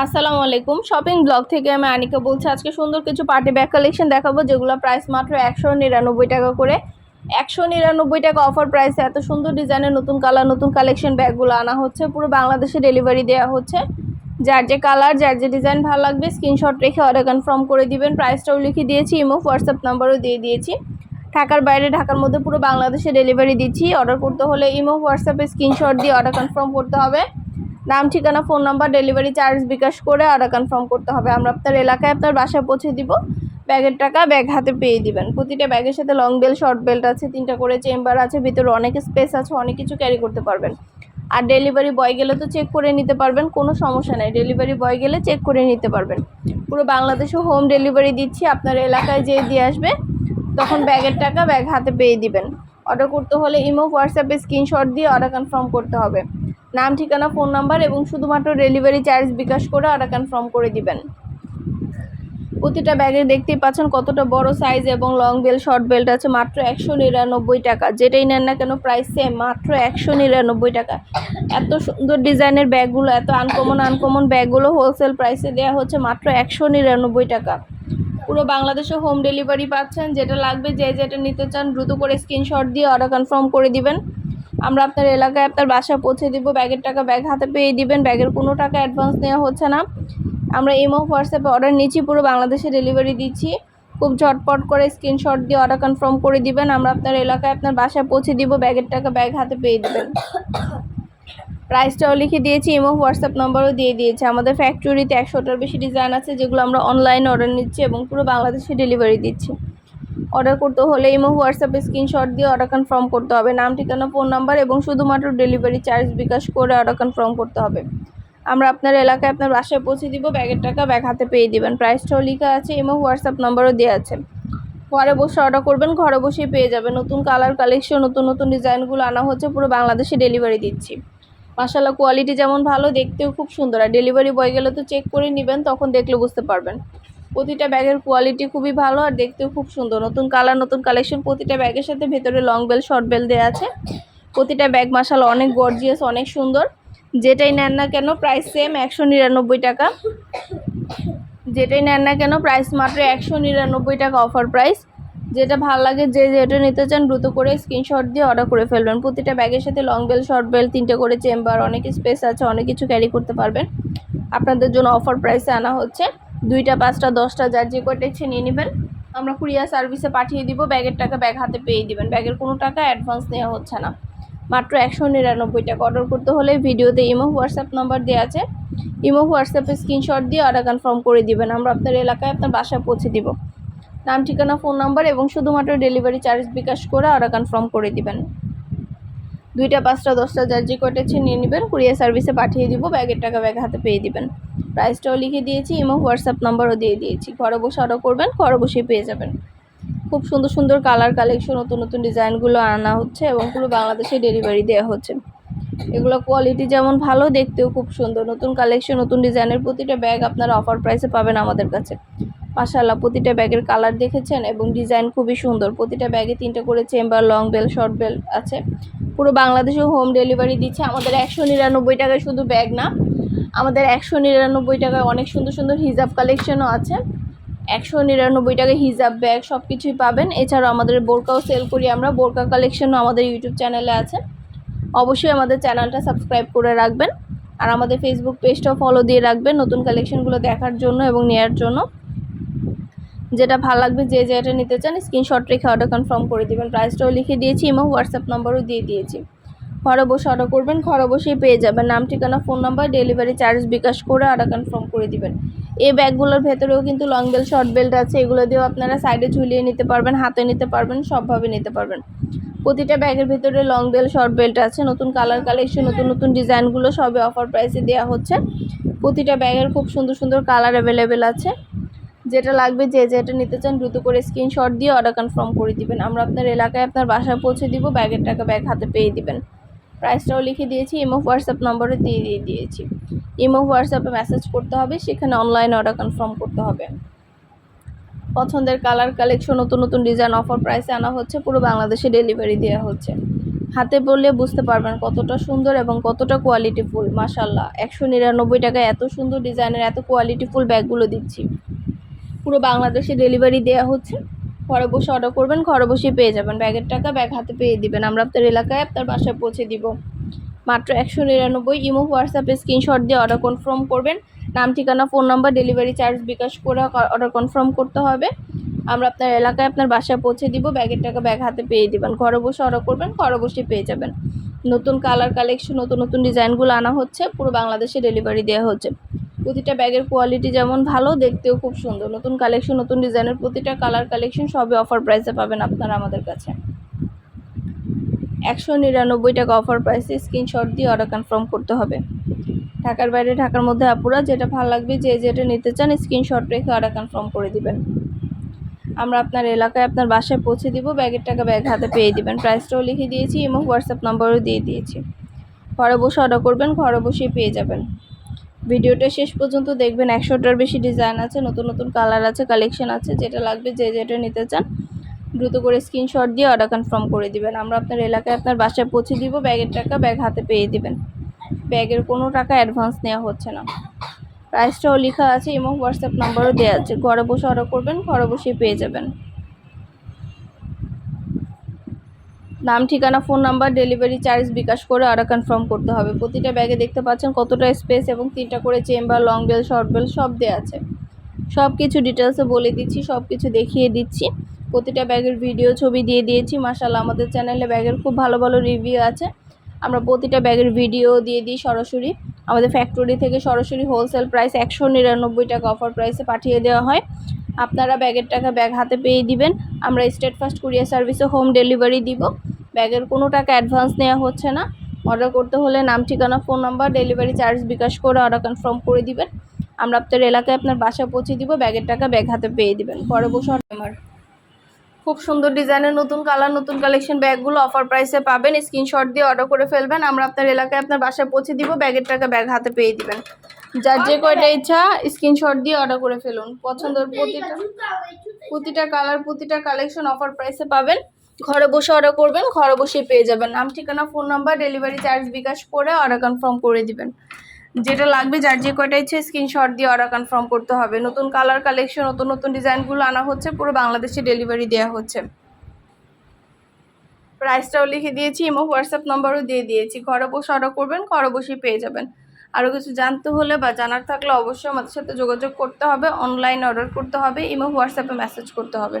আসসালামু আলাইকুম। Shopping blog থেকে আমি আনিকা বলছি, আজকে সুন্দর কিছু পার্টি ব্যাগ কালেকশন দেখাবো, যেগুলো প্রাইস মাত্র একশো নিরানব্বই টাকা করে। একশো নিরানব্বই টাকা অফার প্রাইসে এত সুন্দর ডিজাইনের নতুন কালার নতুন কালেকশন ব্যাগগুলো আনা হচ্ছে। পুরো বাংলাদেশে ডেলিভারি দেওয়া হচ্ছে। যার যে কালার যার যে ডিজাইন ভালো লাগবে স্ক্রিনশট রেখে অর্ডার কনফার্ম করে দিবেন। প্রাইসটাও লিখে দিয়েছি ইমো হোয়াটসঅ্যাপ নাম্বারও দিয়ে দিয়েছি। ঢাকার বাইরে, ঢাকার মধ্যে পুরো বাংলাদেশে ডেলিভারি দিচ্ছি। অর্ডার করতে হলে ইমো হোয়াটসঅ্যাপে স্ক্রিনশট দিয়ে অর্ডার কনফার্ম করতে হবে। নাম, ঠিকানা phone number delivery charge bKash করে অর্ডার কনফার্ম করতে হবে। আমরা আপনার এলাকায় আপনার বাসায় পৌঁছে দিব। ব্যাগের টাকা ব্যাগ হাতে পেয়ে দিবেন। প্রতিটা ব্যাগের সাথে লং বেল শর্ট বেল্ট আছে, তিনটা করে চেম্বার আছে, ভিতরে অনেক স্পেস আছে, অনেক কিছু ক্যারি করতে পারবেন। আর ডেলিভারি বয় গেলে তো চেক করে নিতে পারবেন, কোনো সমস্যা নেই। ডেলিভারি বয় গেলে চেক করে নিতে পারবেন। পুরো বাংলাদেশে হোম ডেলিভারি দিচ্ছি, আপনার এলাকায় যেয়ে দিয়ে আসবে, তখন ব্যাগের টাকা ব্যাগ হাতে পেয়ে দিবেন। অর্ডার করতে হলে ইমো হোয়াটসঅ্যাপে স্ক্রিনশট দিয়ে অর্ডার কনফার্ম করতে হবে। নাম, ঠিকানা, ফোন নাম্বার এবং শুধুমাত্র ডেলিভারি চার্জ বিকাশ করে অর্ডার কনফার্ম করে দিবেন। প্রতিটা ব্যাগে দেখতেই পাচ্ছেন কতটা বড় সাইজ এবং লং বেল, শর্ট বেল্ট আছে, মাত্র একশো নিরানব্বই টাকা। যেটাই নেন না কেন, প্রাইস সেম মাত্র একশো নিরানব্বই টাকা। এত সুন্দর ডিজাইনের ব্যাগগুলো, এত আনকমন আনকমন ব্যাগগুলো হোলসেল প্রাইসে দেওয়া হচ্ছে মাত্র একশো নিরানব্বই টাকা। পুরো বাংলাদেশে হোম ডেলিভারি পাচ্ছেন, যেটা লাগবে, যে যেটা নিতে চান, দ্রুত করে স্ক্রিনশট দিয়ে অর্ডার কনফার্ম করে দিবেন। আমরা আপনার এলাকায় আপনার বাসা পৌঁছে দিব, ব্যাগের টাকা ব্যাগ হাতে পেয়ে দিবেন, ব্যাগের কোনো টাকা অ্যাডভান্স নেওয়া হচ্ছে না। আমরা ইমো হোয়াটসঅ্যাপে অর্ডার নিচ্ছি, পুরো বাংলাদেশে ডেলিভারি দিচ্ছি। খুব ঝটপট করে স্ক্রিনশট দিয়ে অর্ডার কনফার্ম করে দিবেন, আমরা আপনার এলাকায় আপনার বাসায় পৌঁছে দিব, ব্যাগের টাকা ব্যাগ হাতে পেয়ে দিবেন। প্রাইসটাও লিখে দিয়েছি ইমো হোয়াটসঅ্যাপ নম্বরও দিয়ে দিয়েছি। আমাদের ফ্যাক্টরিতে একশোটার বেশি ডিজাইন আছে, যেগুলো আমরা অনলাইনে অর্ডার নিচ্ছি এবং পুরো বাংলাদেশে ডেলিভারি দিচ্ছি। অর্ডার করতে হলে ইমো হোয়াটসঅ্যাপে স্ক্রিনশট দিয়ে অর্ডার কনফার্ম করতে হবে। নাম, ঠিকানা ফোন নাম্বার এবং শুধুমাত্র ডেলিভারি চার্জ বিকাশ করে অর্ডার কনফার্ম করতে হবে। আমরা আপনার এলাকায় আপনার বাসায় পৌঁছে দিব, ব্যাগের টাকা ব্যাগ হাতে পেয়ে দিবেন। প্রাইসটাও লেখা আছে, ইমো হোয়াটসঅ্যাপ নাম্বারও দেওয়া আছে। ঘরে বসে অর্ডার করবেন, ঘরে বসেই পেয়ে যাবেন। নতুন কালার কালেকশন নতুন নতুন ডিজাইনগুলো আনা হচ্ছে, পুরো বাংলাদেশে ডেলিভারি দিচ্ছি। মাসাল্লাহ কোয়ালিটি যেমন ভালো, দেখতেও খুব সুন্দর। আর ডেলিভারি বয় গেলে তো চেক করে নেবেন, তখন দেখলে বুঝতে পারবেন। প্রতিটা ব্যাগের কোয়ালিটি খুবই ভালো আর দেখতেও খুব সুন্দর। নতুন কালার নতুন কালেকশন প্রতিটা ব্যাগের সাথে ভেতরে লং বেল শর্ট বেল দেওয়া আছে। প্রতিটা ব্যাগ মাসাল অনেক গর্জিয়াস অনেক সুন্দর। যেটাই নেন না কেন প্রাইস সেম একশো নিরানব্বই টাকা। যেটাই নেন না কেন প্রাইস মাত্র একশো নিরানব্বই টাকা অফার প্রাইস যেটা ভালো লাগে যে যেটা নিতে চান দ্রুত করে স্ক্রিনশট দিয়ে অর্ডার করে ফেলবেন। প্রতিটা ব্যাগের সাথে লং বেল শর্ট বেল তিনটে করে চেম্বার অনেক স্পেস আছে, অনেক কিছু ক্যারি করতে পারবেন। আপনাদের জন্য অফার প্রাইসে আনা হচ্ছে। দুইটা, পাঁচটা, দশটা, যার যে কয়টা ইচ্ছে নিয়ে নেবেন, আমরা কুরিয়ার সার্ভিসে পাঠিয়ে দিব, ব্যাগের টাকা ব্যাগ হাতে পেয়ে দিবেন। ব্যাগের কোনো টাকা অ্যাডভান্স নেওয়া হচ্ছে না। মাত্র একশো নিরানব্বই টাকা অর্ডার করতে হলে ভিডিওতে ইমো, হোয়াটসঅ্যাপ নাম্বার দেওয়া আছে। ইমো, হোয়াটসঅ্যাপে স্ক্রিনশট দিয়ে অর্ডার কনফার্ম করে দিবেন। আমরা আপনার এলাকায় আপনার বাসায় পৌঁছে দিব। নাম, ঠিকানা ফোন নাম্বার এবং শুধুমাত্র ডেলিভারি চার্জ বিকাশ করে অর্ডার কনফার্ম করে দিবেন। দুইটা, পাঁচটা, দশটা, যার যে কয়টা নিয়ে নেবেন, কুরিয়ার সার্ভিসে পাঠিয়ে দিব, ব্যাগের টাকা ব্যাগ হাতে পেয়ে দিবেন। প্রাইসটাও লিখে দিয়েছি এবং হোয়াটসঅ্যাপ নাম্বারও দিয়ে দিয়েছি। ঘরে বসে অর্ডার করবেন, ঘরে বসেই পেয়ে যাবেন। খুব সুন্দর সুন্দর কালার কালেকশন নতুন নতুন ডিজাইনগুলো আনা হচ্ছে এবং পুরো বাংলাদেশে ডেলিভারি দেওয়া হচ্ছে। এগুলো কোয়ালিটি যেমন ভালো, দেখতেও খুব সুন্দর। নতুন কালেকশন নতুন ডিজাইনের প্রতিটা ব্যাগ আপনারা অফার প্রাইসে পাবেন আমাদের কাছে। মাশাল্লাহ প্রতিটা ব্যাগের কালার দেখেছেন এবং ডিজাইন খুবই সুন্দর। প্রতিটা ব্যাগে তিনটা করে chamber long belt short belt আছে। পুরো বাংলাদেশে হোম ডেলিভারি দিচ্ছে। আমাদের একশো নিরানব্বই টাকায় শুধু ব্যাগ না আমাদের একশো নিরানব্বই টাকায় অনেক সুন্দর সুন্দর হিজাব কালেকশনও আছে। একশো নিরানব্বই টাকায় হিজাব ব্যাগ সব কিছুই পাবেন। এছাড়াও আমাদের বোরকাও সেল করি আমরা। বোরকা কালেকশনও আমাদের ইউটিউব চ্যানেলে আছে। অবশ্যই আমাদের চ্যানেলটা সাবস্ক্রাইব করে রাখবেন। আর আমাদের ফেসবুক পেজটাও ফলো দিয়ে রাখবেন নতুন কালেকশনগুলো দেখার জন্য এবং নেওয়ার জন্য। যেটা ভালো লাগবে যে যেটা নিতে চান স্ক্রিনশট রেখে অর্ডার কনফার্ম করে দেবেন। প্রাইসটাও লিখে দিয়েছি এবং হোয়াটসঅ্যাপ নম্বরও দিয়ে দিয়েছি। ঘরে বসে অর্ডার করবেন, ঘরে বসেই পেয়ে যাবেন। নাম, ঠিকানা phone number delivery charge bKash করে অর্ডার কনফার্ম করে দিবেন। এই ব্যাগগুলোর ভেতরেও কিন্তু লং বেল্ট শর্ট বেল্ট আছে, এগুলো দিয়েও আপনারা সাইডে ঝুলিয়ে নিতে পারবেন, হাতে নিতে পারবেন, সবভাবে নিতে পারবেন। প্রতিটা ব্যাগের ভেতরে লং বেল্ট শর্ট বেল্ট আছে, নতুন কালার কালেকশন নতুন নতুন ডিজাইনগুলো সবে অফার প্রাইসে দেওয়া হচ্ছে। প্রতিটা ব্যাগের খুব সুন্দর সুন্দর কালার অ্যাভেলেবেল আছে। যেটা লাগবে, যে যেটা নিতে চান দ্রুত করে স্ক্রিনশট দিয়ে অর্ডার কনফার্ম করে দিবেন। আমরা আপনার এলাকায় আপনার বাসায় পৌঁছে দিব, ব্যাগের টাকা ব্যাগ হাতে পেয়ে দিবেন। প্রাইসটাও লিখে দিয়েছি ইমো হোয়াটসঅ্যাপ নম্বরে দিয়ে দিয়ে দিয়েছি। ইমো হোয়াটসঅ্যাপে মেসেজ করতে হবে, সেখানে অনলাইন অর্ডার কনফার্ম করতে হবে। পছন্দের কালার কালেকশন নতুন নতুন ডিজাইন অফার প্রাইসে আনা হচ্ছে, পুরো বাংলাদেশে ডেলিভারি দেওয়া হচ্ছে। হাতে বললে বুঝতে পারবেন কতটা সুন্দর এবং কতটা কোয়ালিটিফুল মাশাল্লাহ একশো নিরানব্বই টাকায় এত সুন্দর ডিজাইনের এত কোয়ালিটিফুল ব্যাগগুলো দিচ্ছি। পুরো বাংলাদেশে ডেলিভারি দেওয়া হচ্ছে। ঘরে বসে অর্ডার করবেন, ঘরে বসে পেয়ে যাবেন। ব্যাগের টাকা ব্যাগ হাতে পেয়ে দিবেন। আমরা আপনার এলাকায় আপনার বাসায় পৌঁছে দিব। মাত্র একশো নিরানব্বই ইমো হোয়াটসঅ্যাপে স্ক্রিনশট দিয়ে অর্ডার কনফার্ম করবেন। নাম, ঠিকানা phone number delivery charge bKash করে অর্ডার কনফার্ম করতে হবে। আমরা আপনার এলাকায় আপনার বাসায় পৌঁছে দিব। ব্যাগের টাকা ব্যাগ হাতে পেয়ে দিবেন। ঘরে বসে অর্ডার করবেন, ঘরে বসে পেয়ে যাবেন। নতুন কালার কালেকশন নতুন নতুন ডিজাইনগুলো আনা হচ্ছে। পুরো বাংলাদেশে ডেলিভারি দেওয়া হচ্ছে। প্রতিটা ব্যাগের কোয়ালিটি যেমন ভালো, দেখতেও খুব সুন্দর। নতুন কালেকশন নতুন ডিজাইনের প্রতিটা কালার কালেকশন সবই অফার প্রাইসে পাবেন আপনারা আমাদের কাছে। একশো নিরানব্বই টাকা অফার প্রাইসে স্ক্রিনশট দিয়ে অর্ডার কনফার্ম করতে হবে। ঢাকার বাইরে, ঢাকার মধ্যে আপুরা যেটা ভালো লাগবে, যে যেটা নিতে চান স্ক্রিনশট রেখে অর্ডার কনফার্ম করে দিবেন। আমরা আপনার এলাকায় আপনার বাসায় পৌঁছে দিব, ব্যাগের টাকা ব্যাগ হাতে পেয়ে দিবেন। প্রাইসটাও লিখে দিয়েছি এবং হোয়াটসঅ্যাপ নম্বরও দিয়ে দিয়েছি। ঘরে বসে অর্ডার করবেন, ঘরে বসেই পেয়ে যাবেন। ভিডিওটা শেষ পর্যন্ত দেখবেন। একশোটার বেশি ডিজাইন আছে, নতুন নতুন কালার আছে কালেকশন আছে, যেটা লাগবে যে যেটা নিতে চান, দ্রুত করে স্ক্রিনশট দিয়ে অর্ডার কনফার্ম করে দিবেন। আমরা আপনার এলাকায় আপনার বাসায় পৌঁছে দিব, ব্যাগের টাকা ব্যাগ হাতে পেয়ে দিবেন। ব্যাগের কোনো টাকা অ্যাডভান্স নেওয়া হচ্ছে না। প্রাইসটাও লেখা আছে, এবং হোয়াটসঅ্যাপ নাম্বারও দেওয়া আছে। ঘরে বসে অর্ডার করবেন, ঘরে বসেই পেয়ে যাবেন। নাম, ঠিকানা, phone number, delivery charge bKash করে অর্ডার কনফার্ম করতে হবে। প্রতিটা ব্যাগে দেখতে পাচ্ছেন কতটা স্পেস এবং তিনটা করে chamber long belt short belt সব দেওয়া আছে। সব কিছু ডিটেলসে বলে দিচ্ছি, সব কিছু দেখিয়ে দিচ্ছি। প্রতিটা ব্যাগের ভিডিও ছবি দিয়ে দিয়েছি। মাসাল্লাহ আমাদের চ্যানেলে ব্যাগের খুব ভালো ভালো রিভিউ আছে। আমরা প্রতিটা ব্যাগের ভিডিও দিয়ে দিই সরাসরি। আমাদের ফ্যাক্টরি থেকে সরাসরি হোলসেল প্রাইস একশো নিরানব্বই টাকা অফার প্রাইসে পাঠিয়ে দেওয়া হয়। আপনারা ব্যাগের টাকা ব্যাগ হাতে পেয়ে দিবেন। আমরা স্টেট ফার্স্ট কুরিয়ার সার্ভিসে হোম ডেলিভারি দিব। ব্যাগের কোনো টাকা অ্যাডভান্স নেওয়া হচ্ছে না। অর্ডার করতে হলে নাম, ঠিকানা phone number delivery charge bKash করে অর্ডার কনফার্ম করে দিবেন। আমরা আপনার এলাকায় আপনার বাসা পৌঁছে দিব, ব্যাগের টাকা ব্যাগ হাতে পেয়ে দিবেন। পরে বসে আমার খুব সুন্দর ডিজাইনের নতুন কালার নতুন কালেকশন ব্যাগগুলো অফার প্রাইসে পাবেন। স্ক্রিনশট দিয়ে অর্ডার করে ফেলবেন। আমরা আপনার এলাকায় আপনার বাসায় পৌঁছে দিব, ব্যাগের টাকা ব্যাগ হাতে পেয়ে দিবেন। যার যে কয়টা ইচ্ছা স্ক্রিনশট দিয়ে অর্ডার করে ফেলুন। পছন্দের প্রতিটা প্রতিটা কালার প্রতিটা কালেকশন অফার প্রাইসে পাবেন। ঘরে বসে অর্ডার করবেন ঘরে বসে পেয়ে যাবেন। নাম ঠিকানা phone number delivery charge bKash করে অর্ডার কনফার্ম করে দিবেন। যেটা লাগবে যার যে কয়টা ইচ্ছে স্ক্রিনশট দিয়ে অর্ডার কনফার্ম করতে হবে। নতুন কালার কালেকশন নতুন নতুন ডিজাইনগুলো আনা হচ্ছে পুরো বাংলাদেশে ডেলিভারি দেওয়া হচ্ছে। প্রাইসটাও লিখে দিয়েছি এবং হোয়াটসঅ্যাপ নম্বরও দিয়ে দিয়েছি। ঘরে বসে অর্ডার করবেন ঘরে বসেই পেয়ে যাবেন। আরও কিছু জানতে হলে বা জানার থাকলে অবশ্যই আমাদের সাথে যোগাযোগ করতে হবে অনলাইন অর্ডার করতে হবে এবং হোয়াটসঅ্যাপে মেসেজ করতে হবে।